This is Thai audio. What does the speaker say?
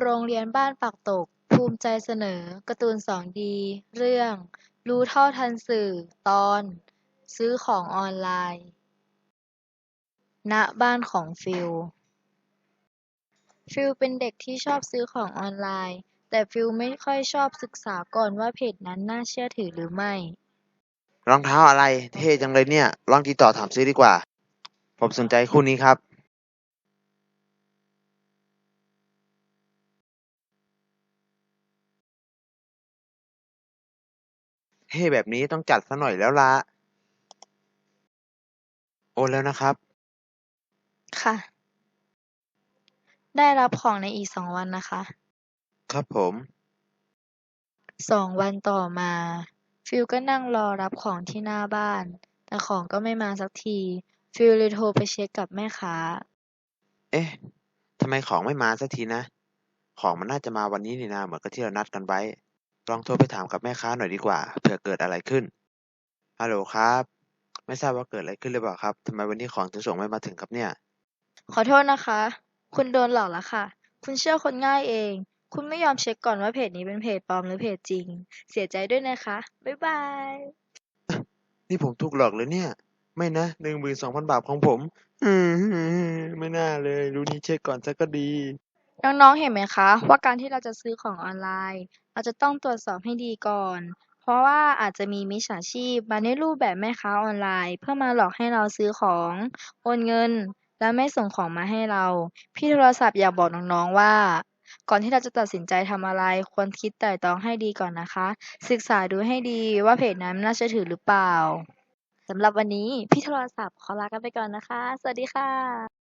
โรงเรียนบ้านปากตก ภูมิใจเสนอการ์ตูนสองดี เรื่อง รู้เท่าทันสื่อ ตอน ซื้อของออนไลน์ ณ บ้านของฟิล ฟิลเป็นเด็กที่ชอบซื้อของออนไลน์ แต่ฟิลไม่ค่อยชอบศึกษาก่อนว่าเพจนั้นน่าเชื่อถือหรือไม่ รองเท้าอะไร เท่จังเลยเนี่ย ลองติดต่อถามซื้อดีกว่า ผมสนใจคู่นี้ครับ เท่แบบนี้ต้องจัดซะหน่อยแล้วละโอนแล้วนะครับ ค่ะ ได้รับของในอีกสองวันนะคะ ครับผม สองวันต่อมา ฟิลก็นั่งรอรับของที่หน้าบ้าน แต่ของก็ไม่มาสักที ฟิลเลยโทรไปเช็คกับแม่ค้า เอ๊ะทำไมของไม่มาสักทีนะ ของมันน่าจะมาวันนี้นี่นาเหมือนกับที่เรานัดกันไว้ ลองโทรไปถามกับแม่ค้าหน่อยดีกว่า เผื่อเกิดอะไรขึ้น ฮัลโหลครับ ไม่ทราบว่าเกิดอะไรขึ้นหรือเปล่าครับ ทำไมวันนี้ของถึงส่งไม่มาถึงครับเนี่ย ขอโทษนะคะ คุณโดนหลอกแล้วค่ะ คุณเชื่อคนง่ายเอง คุณไม่ยอมเช็คก่อนว่าเพจนี้เป็นเพจปลอมหรือเพจจริง เสียใจด้วยนะคะ บ๊ายบาย นี่ผมถูกหลอกเลยเนี่ย ไม่นะหนึ่งหมื่นสองพันบาทของผม อืมไม่น่าเลย รู้นี้เช็คก่อนซะก็ดี น้องๆ เห็นไหมคะ ว่าการที่เราจะซื้อของออนไลน์ เราจะต้องตรวจสอบให้ดีก่อน เพราะว่าอาจจะมีมิจฉาชีพมาในรูปแบบแม่ค้าออนไลน์ เพื่อมาหลอกให้เราซื้อของโอนเงิน แล้วไม่ส่งของมาให้เรา พี่โทรศัพท์อยากบอกน้องๆว่า ก่อนที่เราจะตัดสินใจทำอะไรควรคิดไต่ตรองให้ดีก่อนนะคะ ศึกษาดูให้ดีว่าเพจนั้นน่าเชื่อถือหรือเปล่าสำหรับวันนี้พี่โทรศัพท์ขอลากันไปก่อนนะคะ สวัสดีค่ะ